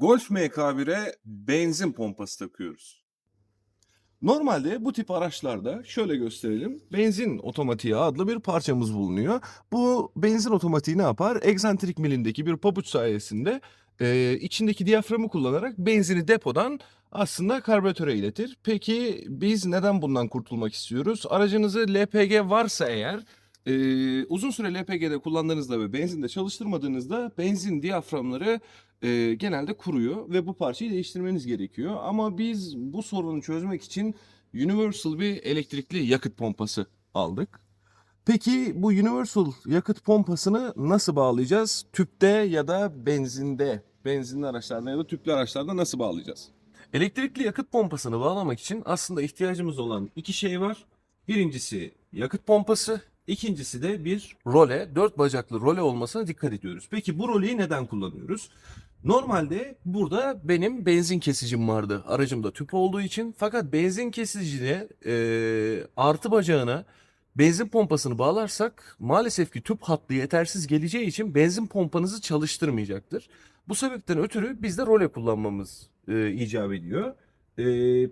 Golf MK1'e benzin pompası takıyoruz. Normalde bu tip araçlarda şöyle gösterelim. Benzin otomatiği adlı bir parçamız bulunuyor. Bu benzin otomatiği ne yapar? Egzantrik milindeki bir pabuç sayesinde e, içindeki diyaframı kullanarak benzini depodan aslında karbüratöre iletir. Peki biz neden bundan kurtulmak istiyoruz? Aracınızı LPG varsa eğer e, uzun süre LPG'de kullandığınızda ve benzinde çalıştırmadığınızda benzin diyaframları e, genelde kuruyor ve bu parçayı değiştirmeniz gerekiyor. Ama biz bu sorunu çözmek için Universal bir elektrikli yakıt pompası aldık. Peki bu Universal yakıt pompasını nasıl bağlayacağız? Tüpte ya da benzinde, benzinli araçlarda ya da tüplü araçlarda nasıl bağlayacağız? Elektrikli yakıt pompasını bağlamak için aslında ihtiyacımız olan iki şey var. Birincisi yakıt pompası, ikincisi de bir role, dört bacaklı role olmasına dikkat ediyoruz. Peki bu roleyi neden kullanıyoruz? Normalde burada benim benzin kesicim vardı aracımda tüp olduğu için. Fakat benzin kesicine e, artı bacağına benzin pompasını bağlarsak maalesef ki tüp hattı yetersiz geleceği için benzin pompanızı çalıştırmayacaktır. Bu sebepten ötürü biz de role kullanmamız e, icap ediyor. E,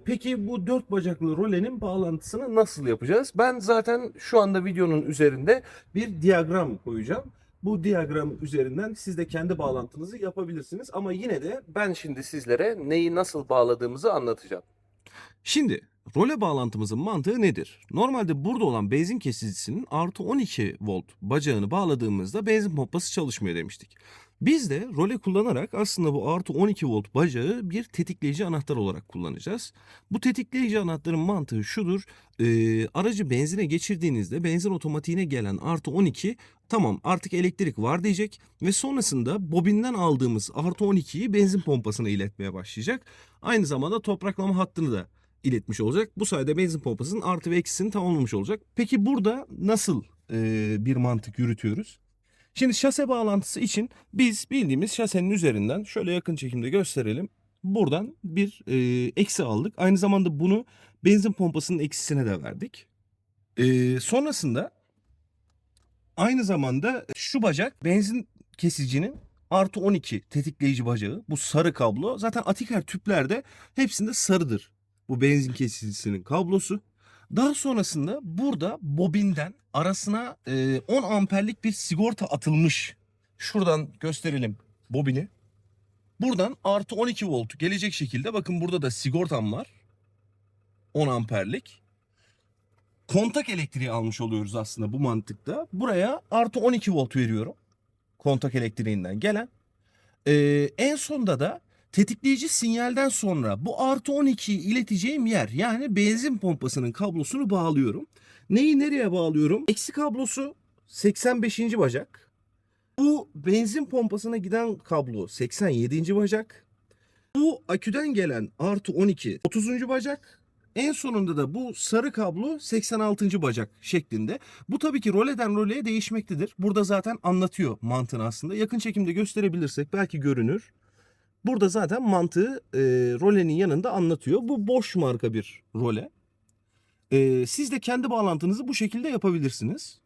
peki bu dört bacaklı rolenin bağlantısını nasıl yapacağız? Ben zaten şu anda videonun üzerinde bir diyagram koyacağım. Bu diyagram üzerinden siz de kendi bağlantınızı yapabilirsiniz. Ama yine de ben şimdi sizlere neyi nasıl bağladığımızı anlatacağım. Şimdi role bağlantımızın mantığı nedir? Normalde burada olan benzin kesicisinin artı 12 volt bacağını bağladığımızda benzin pompası çalışmıyor demiştik. Biz de role kullanarak aslında bu artı 12 volt bacağı bir tetikleyici anahtar olarak kullanacağız. Bu tetikleyici anahtarın mantığı şudur. Ee, aracı benzine geçirdiğinizde benzin otomatiğine gelen artı 12 tamam artık elektrik var diyecek ve sonrasında bobinden aldığımız artı 12'yi benzin pompasına iletmeye başlayacak. Aynı zamanda topraklama hattını da iletmiş olacak. Bu sayede benzin pompasının artı ve eksisini tamamlamış olacak. Peki burada nasıl e, bir mantık yürütüyoruz? Şimdi şase bağlantısı için biz bildiğimiz şasenin üzerinden şöyle yakın çekimde gösterelim. Buradan bir e, eksi aldık. Aynı zamanda bunu benzin pompasının eksisine de verdik. E, sonrasında aynı zamanda şu bacak benzin kesicinin artı 12 tetikleyici bacağı. Bu sarı kablo. Zaten Atiker tüplerde hepsinde sarıdır. Bu benzin kesicisinin kablosu. Daha sonrasında burada bobinden arasına e, 10 amperlik bir sigorta atılmış. Şuradan gösterelim bobini. Buradan artı 12 volt gelecek şekilde bakın burada da sigortam var. 10 amperlik. Kontak elektriği almış oluyoruz aslında bu mantıkta. Buraya artı 12 volt veriyorum. Kontak elektriğinden gelen. Ee, en sonda da tetikleyici sinyalden sonra bu artı 12'yi ileteceğim yer yani benzin pompasının kablosunu bağlıyorum. Neyi nereye bağlıyorum? Eksi kablosu 85. bacak. Bu benzin pompasına giden kablo 87. bacak. Bu aküden gelen artı 12 30. bacak. En sonunda da bu sarı kablo 86. bacak şeklinde. Bu tabii ki roleden roleye değişmektedir. Burada zaten anlatıyor mantığını aslında. Yakın çekimde gösterebilirsek belki görünür. Burada zaten mantığı e, rolenin yanında anlatıyor. Bu boş marka bir role. E, siz de kendi bağlantınızı bu şekilde yapabilirsiniz.